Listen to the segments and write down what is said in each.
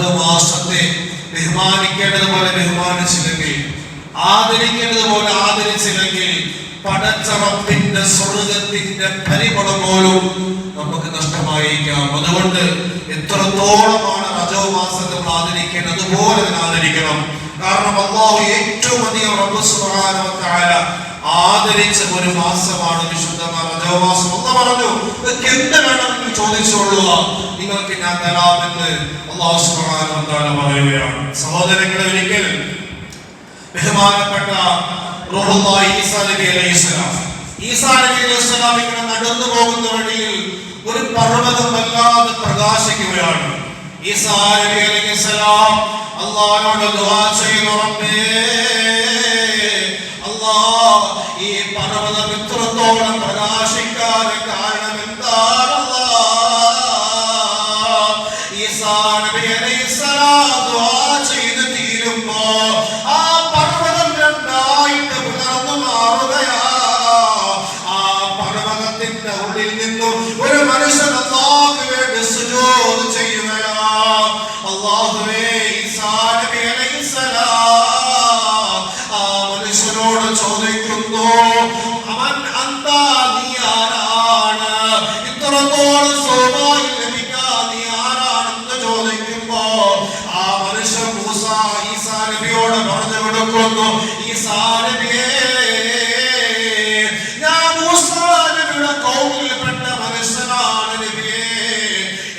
റജബ് മാസത്തെ ബഹുമാനിക്കേണ്ടതുപോലെ ബഹുമാനിച്ചില്ലെങ്കിൽ ആദരിക്കേണ്ടതുപോലെ ആദരിച്ചില്ലെങ്കിൽ പടച്ചറപ്പിന്റെ സ്വർഗത്തിന്റെ പരിമളം പോലും നമുക്ക് നഷ്ടമായിരിക്കാം. അതുകൊണ്ട് എത്രത്തോളമാണ് റജവ് മാസത്തെ നമ്മൾ ആദരിക്കേണ്ടത്? അതുപോലെ തന്നെ ആദരിക്കണം. കാരണം അള്ളാഹു ഏറ്റവും അധികം റബ്ബ് സുബ്ഹാനഹു വ തആല ആദരിച്ച ഒരു മാസമാണ് റജവ് മാസം ഒന്ന് പറഞ്ഞു എന്ത് വേണമെന്ന് ചോദിച്ചോളുക നിങ്ങൾക്ക് ഞാൻ തരാമെന്ന് അള്ളാഹു സുബ്ഹാനഹു പറയുകയാണ്. സഹോദരങ്ങളെ ഒരിക്കൽ ബഹുമാനപ്പെട്ട ഇങ്ങനെ നടന്നു പോകുന്ന വഴിയിൽ ഒരു പർവതം വല്ലാതെ പ്രകാശിക്കുകയാണ്. ഈസാ നബി അലൈഹിസ്സലാം അല്ലാഹുവോട് ദുആ ചെയ്യുന്നു റബ്ബേ ഈ പർവതം ഇത്രത്തോളം പ്രകാശിക്കാൻ കാരണം എന്താണ് അല്ലാഹ് ഈസാ നബി ദുആ ചെയ്ത് തീരുമ്പോ ആ പർവതം രണ്ടായിട്ട് ആ പർവതത്തിന്റെ ഉള്ളിൽ നിന്നും ഒരു മനുഷ്യൻ ഈസാ നബിയോട് പറഞ്ഞു കൊടുക്കുന്നു ഈസാ നബിയെ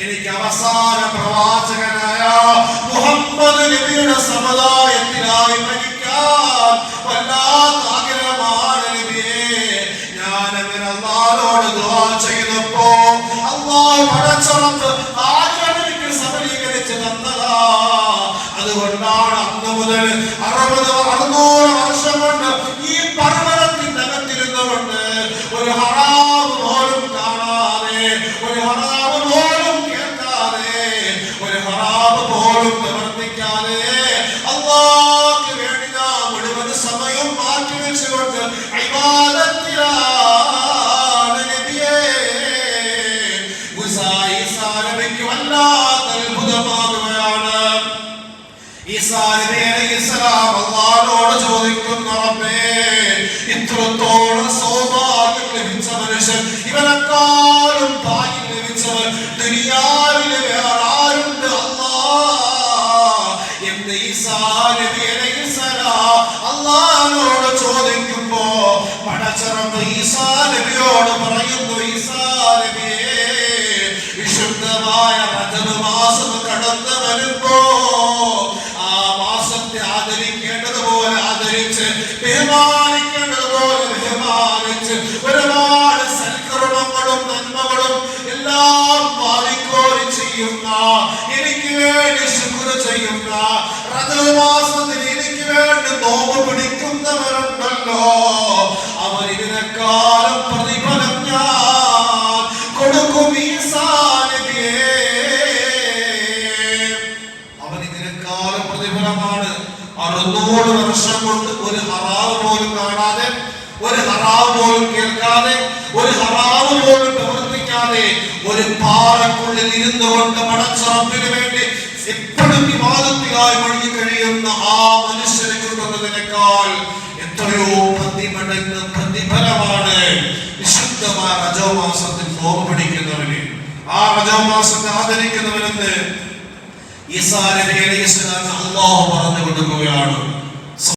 എനിക്ക് അവസാന പ്രവാചകനായ മുഹമ്മദ് നബിയുടെ സമുദായത്തിനായി ചെയ്തപ്പോ അള്ളാഹു പടച്ചറപ്പ് ആഗ്രഹം എനിക്ക് സഫലീകരിച്ച് അതുകൊണ്ടാണ് അന്ന് മുതൽ അറുപത് അറുന്നൂറ് വർഷം കൊണ്ട് ഈ പർവതത്തിന്റെ വല്ലാത്ത അത്ഭുതമാകുകയാണ് അലൈഹിസ്സലാം അല്ലാഹുവോട് ചോദിക്കുന്നു റബ്ബേ ഇത്രത്തോളം സൗഭാഗ്യം ലഭിച്ച മനുഷ്യൻ ഇവനെക്കാളും ഭാഗ്യം ലഭിച്ചവൻ ദുനിയാവിലെ വേറെ ആരുണ്ട് എന്ന് ഈസാ നബി അലൈഹിസ്സലാം അല്ലാഹുവോട് ചോദിക്കുമ്പോ പടച്ചറപ്പ് ഈസാ നബിയോട് പറയുന്നു ഈസാ നബിയേ വിശുദ്ധമായ ആ മാസത്തെ ആദരിക്കേണ്ടതുപോലെ ആദരിച്ച് ബഹുമാനിക്കേണ്ടതുപോലെ ബഹുമാനിച്ച് ഒരുപാട് നന്മകളും എല്ലാം വാരിക്കോരി ചെയ്യുന്ന എനിക്ക് വേണ്ടി ശുക്ർ ചെയ്യുന്ന മാസത്തിൽ എനിക്ക് വേണ്ടി അറുന്നൂറ് വർഷം കൊണ്ട് ഒരു ഹറാവ് പോലും കാണാതെ ഒരു ഹറാവ് പോലും കേൾക്കാതെ ഒരു ഹറാവ് പോലും പ്രവർത്തിക്കാതെ ഒരു പാറക്കുള്ളിൽ ഇരുന്നു കൊണ്ട് മടച്ചറപ്പിന് വേണ്ടി എപ്പോഴും വിവാദത്തിലായി മുഴുകി കഴിയുന്ന ആ മനുഷ്യനെ കൊണ്ടുവന്നതിനേക്കാൾ എത്രയോ പ്രതിമടങ്ങ് പ്രതിഫലമാണ് വിശുദ്ധമായ രജോമാസത്തിൽ നോമ്പ് പിടിക്കുന്നവന്. ആ രജോമാസത്തെ ആദരിക്കുന്നവനെന്ന് ഈസാ നബി അലൈഹി സ്വലാം അല്ലാഹു പറഞ്ഞു കൊടുക്കുകയാണ്